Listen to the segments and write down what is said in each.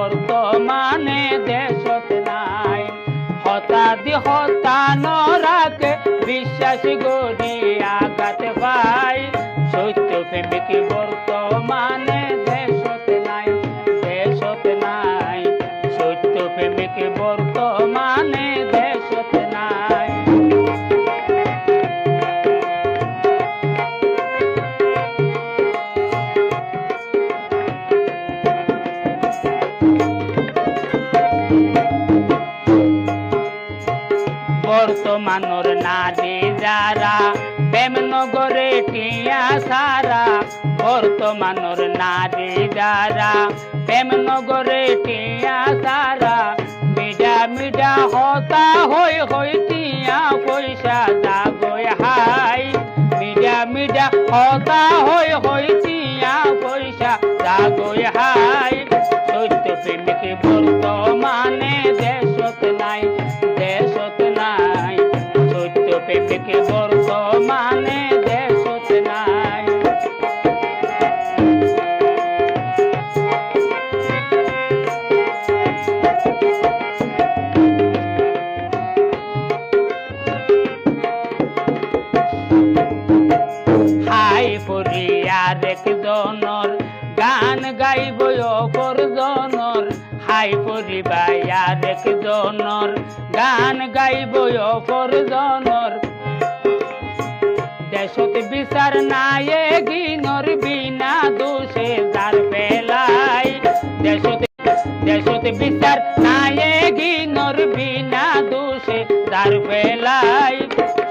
বর্তমানে দেশত নাই। হতা দি হতা নরাকে বিশ্বাস করি বর্তমানর নারী যারা, প্রেম নগরে টিয়া সারা। বর্তমানর নারী যারা, প্রেম নগরে টিয়া সারা। মিডা মিডা হতা হই হই টিয়া পয়সা জাগয় হাই। মিডা মিডা হতা হই হই টিয়া পয়সা জাগয় হাই। সত্য প্রেমিক বর্তমানে দেশত নাই। প্রেমিক বর্তমানে দেশত নাই। হাই পরিয়ার একজনর গান গাইব অপরজনর হাই পরিবায়ার একজনর গান গাইব অপরজনর দেশত বিচার নায়ে গিনর বিনা দোষে যার পেলাই দেশত দেশত বিচার নায়ে গিনর বিনা দোষে যার পেলাই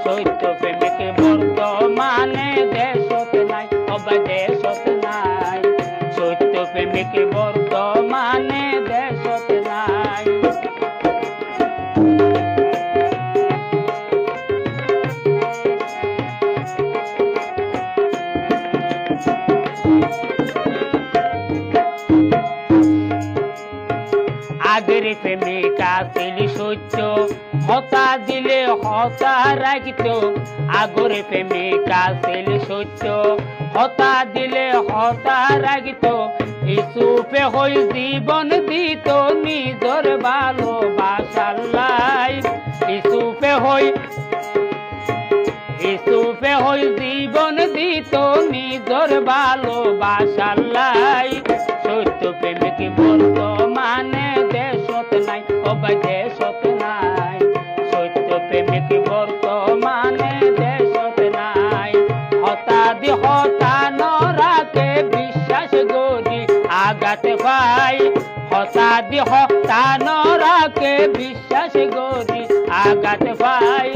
সত্য প্রেমিক বর্তমানে দেশত নাই অবা দেশত নাই। সত্য প্রেমিক বর্তমানে আগের প্রেমিকা ছিল সত্য হতা দিলে হতা রাখিত। আগর প্রেমিকা ছিল সত্য হতা দিলে হতা রাখিত। ইসুপে হই জীবন দিত নিজর ভালোবাসাল্লাই ইসুপে হই ইসুপে হই জীবন দিত নিজর ভালোবাসাল্লাই সত্য প্রেমিক হতাদি হতা নরাকে বিশ্বাস করি আঘাত পাই